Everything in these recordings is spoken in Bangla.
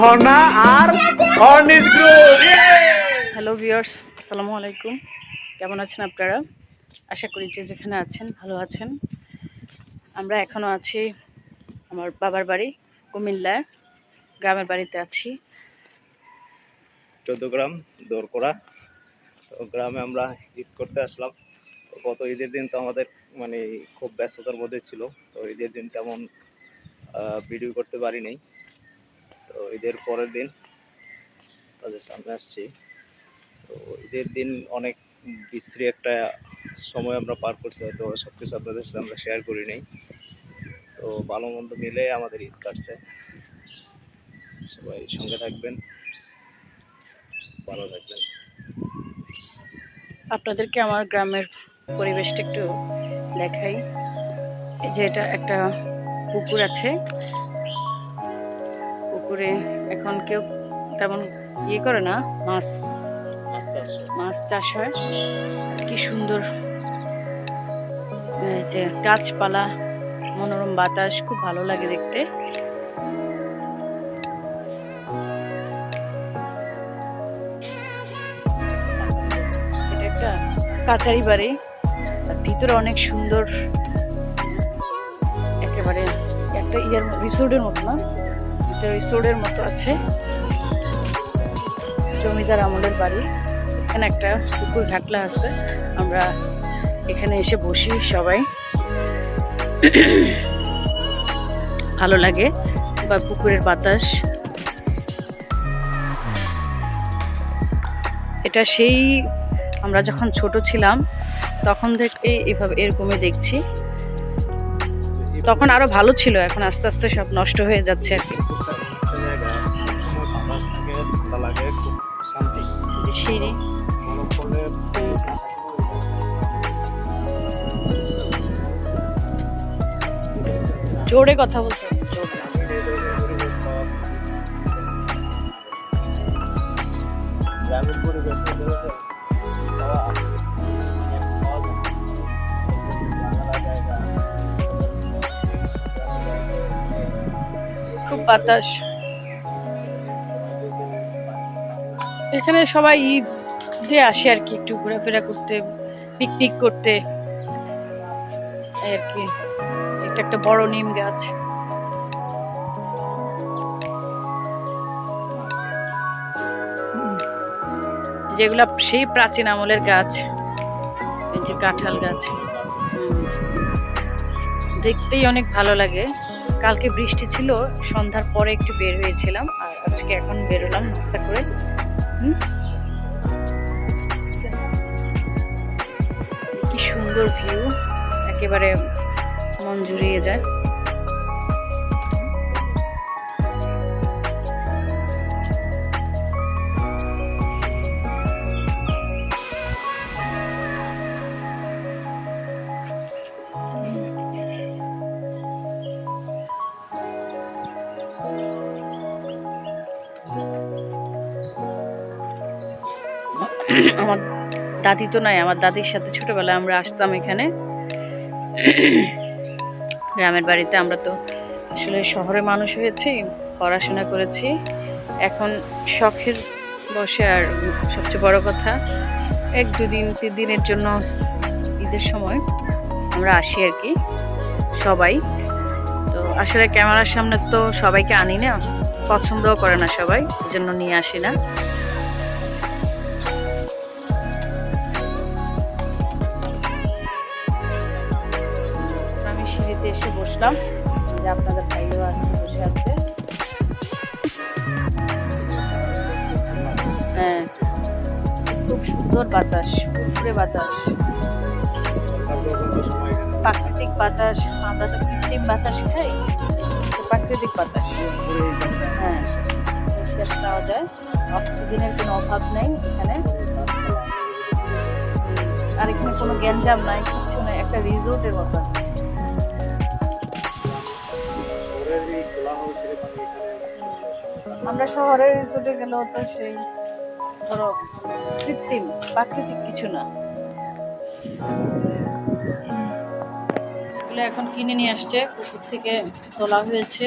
অহনা আর গ্রুপ হ্যালো ভিউয়ার্স আসসালামু আলাইকুম। কেমন আছেন আপনারা? আশা করি যে যেখানে আছেন ভালো আছেন। আমরা এখনও আছি আমার বাবার বাড়ি কুমিল্লায় গ্রামের বাড়িতে আছি। চোদ্দ গ্রাম দোরকোড়া। তো গ্রামে আমরা ঈদ করতে আসলাম। গত ঈদের দিন তো আমাদের মানে খুব ব্যস্ততার মধ্যে ছিল। তো ঈদের দিন তেমন ভিডিও করতে পারি নাই তো ঈদের পরের দিন তাদের সামনে আসছি। তো ঈদের দিন অনেক বিশ্রী একটা সময় আমরা পার করছি, হয়তো সব কিছু আপনাদের সাথে আমরা শেয়ার করি নাই। তো ভালো মন্দ মিলে আমাদের ঈদ কাটছে। সবাই সঙ্গে থাকবেন, ভালো থাকবেন। আপনাদেরকে আমার গ্রামের পরিবেশটা একটু দেখাই। এই যে এটা একটা পুকুর আছে পুকুরে এখন কেউ তেমন ইয়ে করে না মাছ। মাছ চাষ হয়। কি সুন্দর যে গাছপালা মনোরম বাতাস খুব ভালো লাগে দেখতে। এটা একটা কাচারি বাড়ি। আর ভিতরে অনেক সুন্দর একেবারে একটা ইয়ার রিসোর্টের মতো না? এটা রিসোর্টের মতো আছে। জমিদার আমলের বাড়ি। এখানে একটা পুকুর ঢাকলা আছে। আমরা এখানে এসে বসি সবাই। ভালো লাগে বা পুকুরের বাতাস। এটা সেই, আমরা যখন ছোট ছিলাম, তখন থেকে এইভাবে এরকমই দেখছি। তখন আরও ভালো ছিল এখন আস্তে আস্তে সব নষ্ট হয়ে যাচ্ছে আর কি। সিঁড়ি জোরে কথা বলতে বাতাস। এখানে সবাই ঈদে আসে আর কি, একটু ঘোরাফেরা করতে পিকনিক করতে। আর কি, এটা একটা বড় নিম গাছ। যেগুলা সেই প্রাচীন আমলের গাছ, এই যে কাঁঠাল গাছ। দেখতেই অনেক ভালো লাগে। কালকে বৃষ্টি ছিল, সন্ধ্যার পরে একটু বের হয়েছিলাম আর আজকে এখন বেরোলাম রাস্তা করে? কি সুন্দর ভিউ একেবারে মন জুড়িয়ে যায় দাদি তো নাই, আমার দাদির সাথে ছোটবেলায় আমরা আসতাম এখানে। গ্রামের বাড়িতে আমরা তো আসলে শহরে মানুষ হয়েছি, পড়াশোনা করেছি। এখন শখের বসে আর সবচেয়ে বড় কথা, এক দুদিন, তিন দিনের জন্য ঈদের সময় আমরা আসি আর কি, সবাই। তো আসলে ক্যামেরার সামনে তো সবাইকে আনি না, পছন্দও করে না সবাই জন্য নিয়ে আসি না। এসে বসলাম যে আপনাদের ভাইও আছে, বসে আছে। হ্যাঁ খুব সুন্দর বাতাস ফুরফুরে বাতাস। প্রাকৃতিক বাতাস, আমরা তো কৃত্রিম বাতাস খাই প্রাকৃতিক বাতাস। হ্যাঁ নিঃশ্বাস নেওয়া যায়। অক্সিজেনের কোনো অভাব নেই এখানে। আর এখানে কোনো গ্যাঞ্জাম নাই, কিছু নাই, একটা রিসোর্টের মতো। আমরা শহরের রিসোর্টে গেলেও তো সেই, ধরো, কৃত্রিম, প্রাকৃতিক কিছু না। এগুলো এখন কিনে নিয়ে আসছে, পুকুর থেকে তোলা হয়েছে।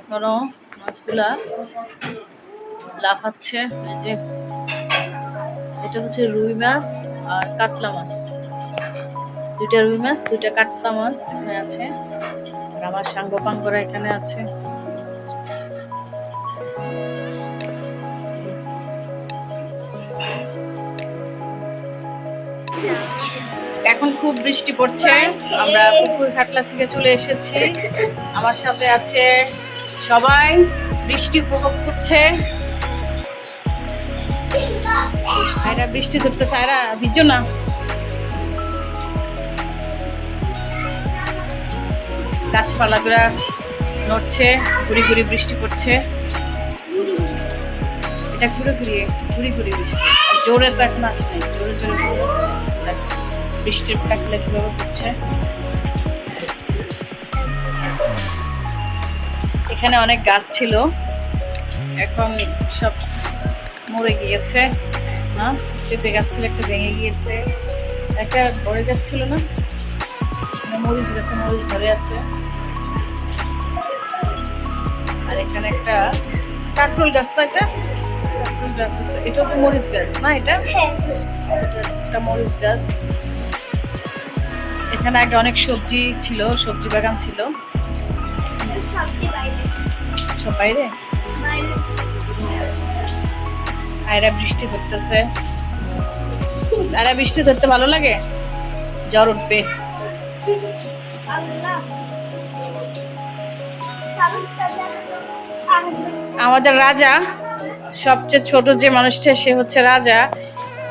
এখনও মাছগুলা লাফাচ্ছে, এই যে এটা হচ্ছে রুই মাছ আর কাতলা মাছ। দুইটা রুই মাছ, দুইটা কাতলা মাছ এখানে আছে। আর আমার সাঙ্গ পাঙ্গরা এখানে আছে। এখন খুব বৃষ্টি পড়ছে। আমরা পুকুর ঘাটলা থেকে চলে এসেছি। আমার সাথে আছে সবাই। বৃষ্টি উপভোগ করছে। আয়রা বৃষ্টি ধরতেছে আয়রা ভিজো না। গাছপালাগুলা নড়ছে, ঘুরি ঘুরি বৃষ্টি পড়ছে। এটা ঘুরে ঘুরিয়ে, ঘুরি ঘুরি বৃষ্টি। জোরে তো এখন আসে জোরে জোরে বৃষ্টির ফ্যাকলে কীভাবে পড়ছে এখানে অনেক গাছ ছিল। এখন সব মরে গিয়েছে। না পেঁপে গাছ ছিল, একটা ভেঙে গিয়েছে। একটা বড় গাছ ছিল না? মরিচ গাছে মরিচ ধরে আছে। আর এখানে একটা কাকরোল গাছ তো একটা আছে। এটা তো মরিচ না এটা? এটা একটা মরিচ এখানে আগে অনেক সবজি ছিল সবজি বাগান ছিল। সব বাইরে? আয়রা বৃষ্টি ধরতেছে আয়রা বৃষ্টি ধরতে ভালো লাগে? জ্বর উঠবে। আমাদের রাজা সবচেয়ে ছোট যে মানুষটা, সে হচ্ছে রাজা।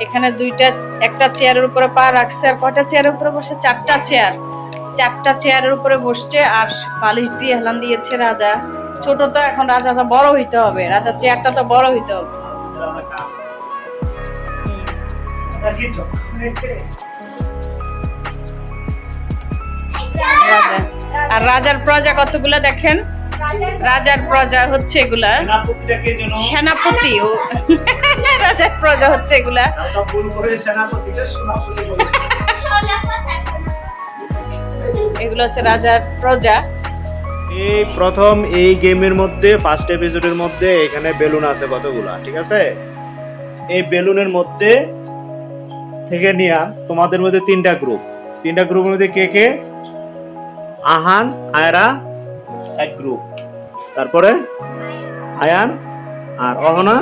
এখানে দুইটা, একটা চেয়ারের উপরে পা রাখছে আর কয়টা চেয়ারের উপরে বসে? চারটা চেয়ার। চারটা চেয়ারের উপরে বসছে আর বালিশ দিয়ে হেলান দিয়েছে রাজা। ছোট তো এখন রাজা তো বড় হইতে হবে। রাজা চেয়ারটা তো বড় হইতে হবে। আর রাজার প্রজা কতগুলো দেখেন? রাজার প্রজা হচ্ছে এগুলা। সেনাপতি ও রাজার প্রজা হচ্ছে এগুলা। এগুলো হচ্ছে রাজার প্রজা। এই প্রথম এই গেমের মধ্যে ফার্স্ট এপিসোডের মধ্যে এখানে বেলুন আছে কতগুলা ঠিক আছে? এই বেলুনের মধ্যে থেকে নিয়া তোমাদের মধ্যে তিনটা গ্রুপ তিনটা গ্রুপের মধ্যে কে কে? আহান আয়রা এক গ্রুপ তারপরে আয়ান আর অহনা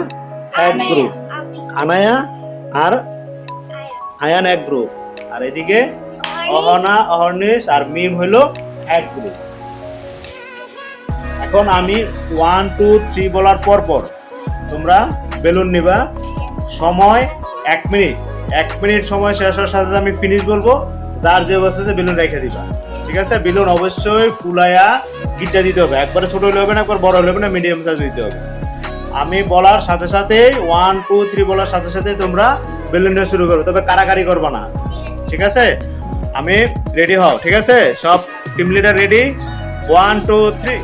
এক গ্রুপ আনায়া আর আয়ান এক গ্রুপ আর এদিকে অহনা অহর্নিশ আর মিম হইল এক গ্রুপ এখন আমি ওয়ান টু থ্রি বলার পর পর তোমরা বেলুন নিবা। সময় এক মিনিট। এক মিনিট সময় শেষ হওয়ার সাথে সাথে আমি ফিনিশ বলব। যার যে অবস্থা আছে বেলুন রেখে দিবা। ঠিক আছে? বেলুন অবশ্যই ফুলায়া গিটটা দিতে হবে। একবারে ছোট হলে হবে না, একবার বড় হলে হবে না মিডিয়াম সাইজ দিতে হবে। আমি বলার সাথে সাথে ওয়ান টু থ্রি বলার সাথে সাথে তোমরা বেলুন নেওয়া শুরু করবে তবে কারাকারি করবা না। ঠিক আছে? আমি রেডি হও। ঠিক আছে? সব team leader ready one two three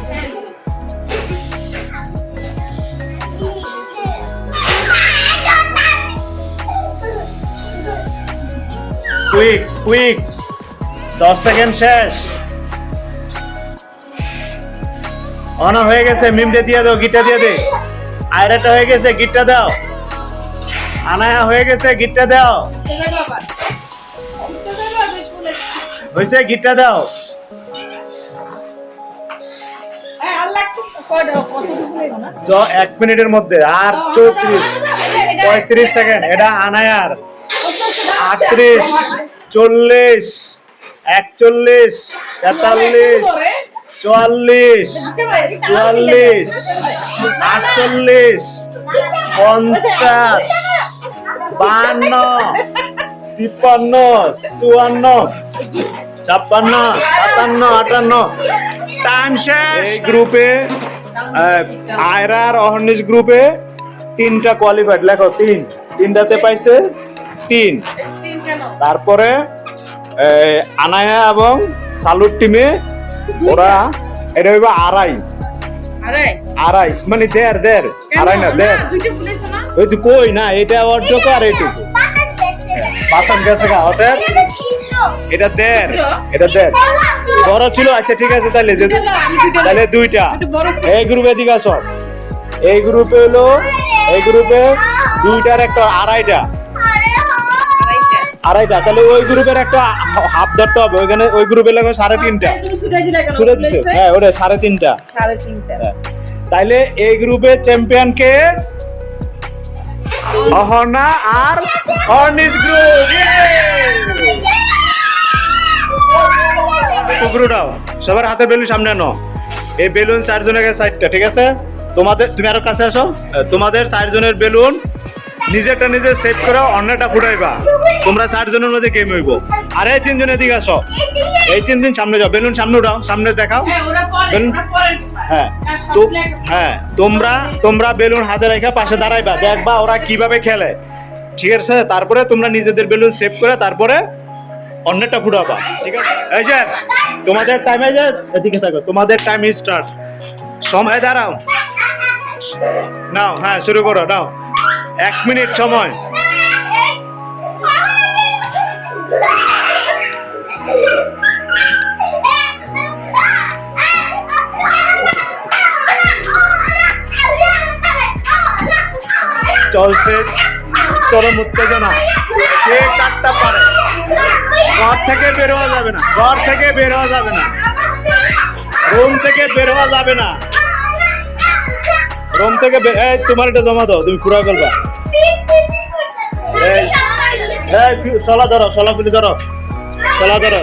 quick quick দশ সেকেন্ড শেষ। অনা হয়ে গেছে, মিমটা দিয়ে দাও, গিটটা দিয়ে দে। আয়রাটা হয়ে গেছে, গিটটা দাও। আনায়া হয়ে গেছে, গিটটা দাও। হয়েছে, গিটটা দাও। এক মিনিটের মধ্যে, আর চৌত্রিশ, পঁয়ত্রিশ সেকেন্ড, এটা আনায়ার। আটত্রিশ, চল্লিশ একচল্লিশ তেতাল্লিশ চুয়াল্লিশ চুয়াল্লিশ আটচল্লিশ পঞ্চাশ বান্ন তিপ্পান্ন চুয়ান্ন ছাপ্পান্ন সাতান্ন আটান্ন। টাইম শেষ। এই গ্রুপে আয়রার অহর্নিশ গ্রুপে তিনটা কোয়ালিফাইড লেখো তিন। তিনটাতে পাইছে তিন। তারপরে আনায়া এবং সালুর টিমে ওরা এটা হইবে আড়াই। আড়াই? মানে দেড় দেড়। আড়াই না দেড়। ওই তো কই না এটা অর্ধেক আর এইটুকু। বাতাস গেছে। গা ওদের এটা দেড় এটা দেড়। বড় ছিল। আচ্ছা ঠিক আছে তাহলে যে- তাহলে দুইটা। এই গ্রুপে দিকে আসো এই গ্রুপে হলো এই গ্রুপে দুইটার একটা আড়াইটা। আড়াইটা। তাহলে ওই গ্রুপের একটা হাফ ধরতে হবে। ওইখানে ওই লাগবে সাড়ে তিনটা। ছুটে দিচ্ছে হ্যাঁ ওটা সাড়ে তিনটা। সাড়ে তিনটা। হ্যাঁ। তাইলে এই গ্রুপের চ্যাম্পিয়ন কে? অহনা আর অর্নিশ গ্রুপ। টুকরোটাও সবার হাতে বেলুন সামনে আনো। এই বেলুন চারজনের সাইডটা ঠিক আছে? তোমাদের তুমি আরও কাছে আসো। তোমাদের চারজনের বেলুন নিজেরটা নিজে সেভ করে অন্যটা ফুটাইবা। তোমরা চারজনের মধ্যে গেম হইব। আর এই তিনজনের দিকে আসো। এই তিন দিন সামনে যাও। বেলুন সামনে উঠাও সামনে দেখাও। বেলুন হ্যাঁ তো হ্যাঁ তোমরা তোমরা বেলুন হাতে রেখে পাশে দাঁড়াইবা। দেখবা ওরা কীভাবে খেলে। ঠিক আছে? তারপরে তোমরা নিজেদের বেলুন সেভ করে তারপরে অন্যটা ফুটাবা। ঠিক আছে? এই যে তোমাদের টাইমে যে এদিকে থাকো। তোমাদের টাইম স্টার্ট সময় দাঁড়াও। নাও হ্যাঁ শুরু করো নাও। এক মিনিট সময়। চলছে চরম উত্তেজনা। কে কাটতে পারে? ঘর থেকে বের হওয়া যাবে না। ঘর থেকে বের হওয়া যাবে না। রুম থেকে বের হওয়া যাবে না। রুম থেকে তোমার এটা জমা দাও, তুমি পুরা করবা এই ধরো শলা গুলি ধরো। শলা ধরো।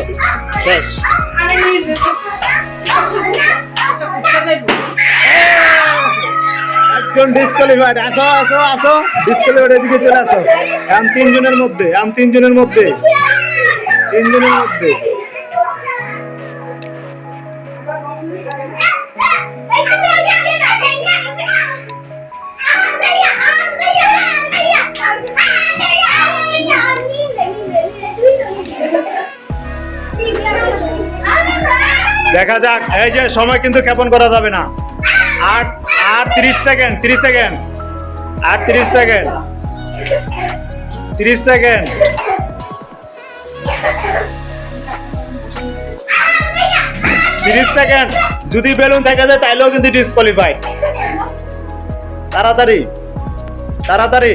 আসো আসো আসো। চলে আসো। আম তিনজনের মধ্যে আম তিনজনের মধ্যে। তিনজনের মধ্যে। দেখা যাক, এই যে সময় কিন্তু ক্ষেপণ করা যাবে না। আর আর তিরিশ সেকেন্ড তিরিশ সেকেন্ড আর তিরিশ সেকেন্ড তিরিশ সেকেন্ড। তিরিশ সেকেন্ড, যদি বেলুন দেখা যায়, তাইলেও কিন্তু ডিসকোয়ালিফাই তাড়াতাড়ি তাড়াতাড়ি।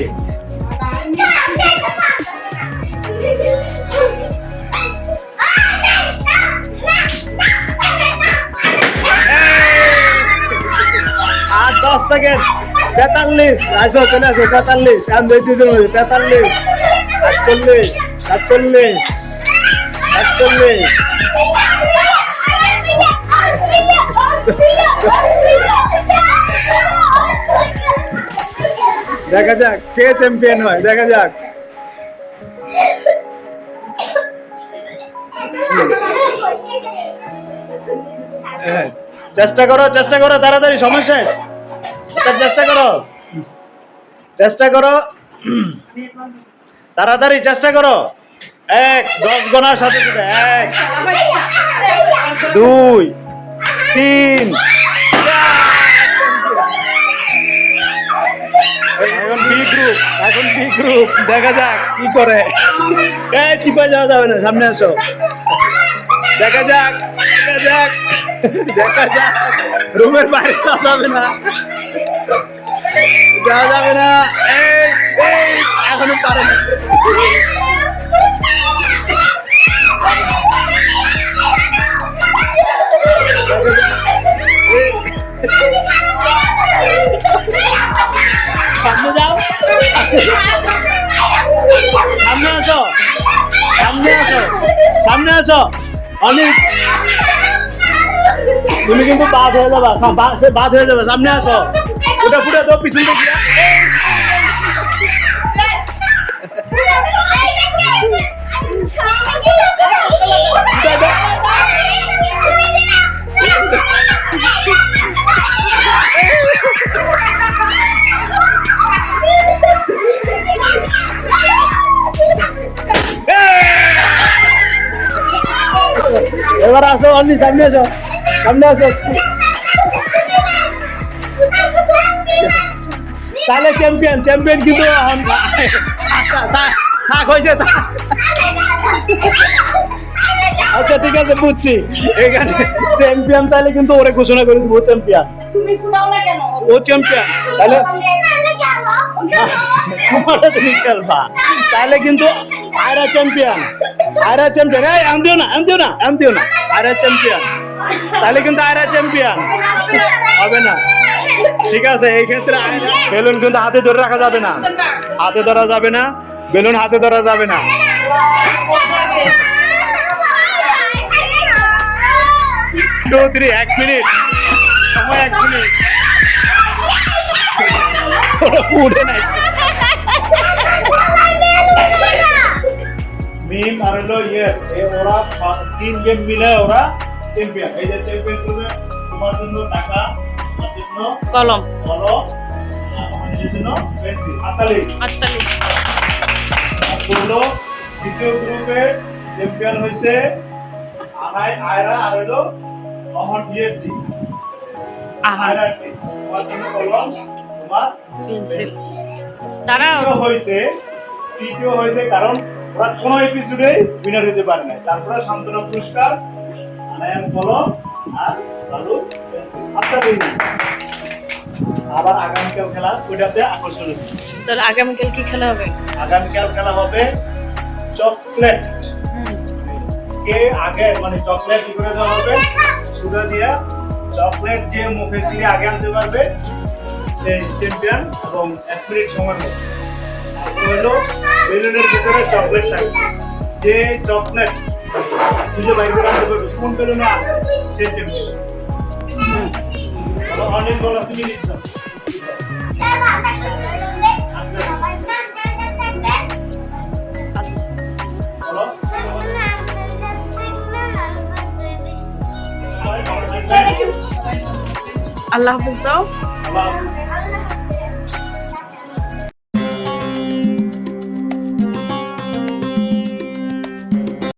সেকেন্ড তেতাল্লিশ। আসো চলে আসো তেতাল্লিশ। আমি দুইজন তেতাল্লিশ। আটচল্লিশ সাতচল্লিশ সাতচল্লিশ। দেখা যাক কে চ্যাম্পিয়ন হয় দেখা যাক। হ্যাঁ, চেষ্টা করো চেষ্টা করো তাড়াতাড়ি সময় শেষ। চেষ্টা করো। চেষ্টা করো। তাড়াতাড়ি চেষ্টা করো। এক, দশ গণার সাথে সাথে, এক, দুই, তিন, এখন বি গ্রুপ এখন বি গ্রুপ দেখা যাক কি করে। এই চিপা যাওয়া যাবে না, সামনে আসো। দেখা যাক দেখা যাক দেখা যাক। রুমের বাইরে যাওয়া যাবে না। যাওয়া যাবে না। এখনও পারে না। সামনে যাও। সামনে আসো। সামনে আসো। সামনে আসো। অনেক তুমি কিন্তু বাদ হয়ে যাবা। সে বাদ হয়ে যাবে। সামনে আসো। ওটা ফুটে তো পিছন থেকে এবার আসো অন্য তাহলে চ্যাম্পিয়ন চ্যাম্পিয়ন কিন্তু আচ্ছা, থাক- হয়েছে আচ্ছা ঠিক আছে বুঝছি। এখানে চ্যাম্পিয়ন তাহলে কিন্তু ওরে ঘোষণা করে দিব চ্যাম্পিয়ন ও চ্যাম্পিয়ন তাহলে তোমার তুমি খেলবা। তাহলে কিন্তু আয়রা চ্যাম্পিয়ন আয়রা চ্যাম্পিয়ন এই আম দিও না আম দিও না আম দিও না। আয়রা চ্যাম্পিয়ন তাহলে কিন্তু আয়রা চ্যাম্পিয়ন হবে না। ঠিক আছে, এই ক্ষেত্রে বেলুন কিন্তু হাতে ধরে রাখা যাবে না। হাতে ধরা যাবে না, বেলুন হাতে ধরা যাবে না। থ্রি এক মিনিট। সময় এক মিনিট। উঠে নাই। ইয়ে ওরা তিন গেম মিলে ওরা চ্যাম্পিয়ন এই যে চ্যাম্পিয়ন তোমার জন্য টাকা। কলম। দ্বিতীয় গ্রুপে অহন কলম হয়েছে তৃতীয় হয়েছে কারণ ওরা কোনো এপিসোডে উইনার হতে পারে না তারপরে সান্ত্বনা পুরস্কার আনায়ান কলম আর চালু পেন্সিল দিন। আবার আগামীকাল খেলা ওইটাতে আকর্ষণ তাহলে আগামীকাল কি খেলা হবে? আগামীকাল খেলা হবে চকলেট। কে আগে মানে চকলেট কি করে দেওয়া হবে? সুদা দিয়া চকলেট যে মুখে দিয়ে আগে আনতে পারবে সে চ্যাম্পিয়ন এবং এক মিনিট সময় হলো বেলুনের ভিতরে চকলেট থাকবে। যে চকলেট খুঁজে বাইরে বেলুনে আছে সে চ্যাম্পিয়ন অনেক বলা তুমি নিচ্ছ আল্লাহ হাফিজ দাও।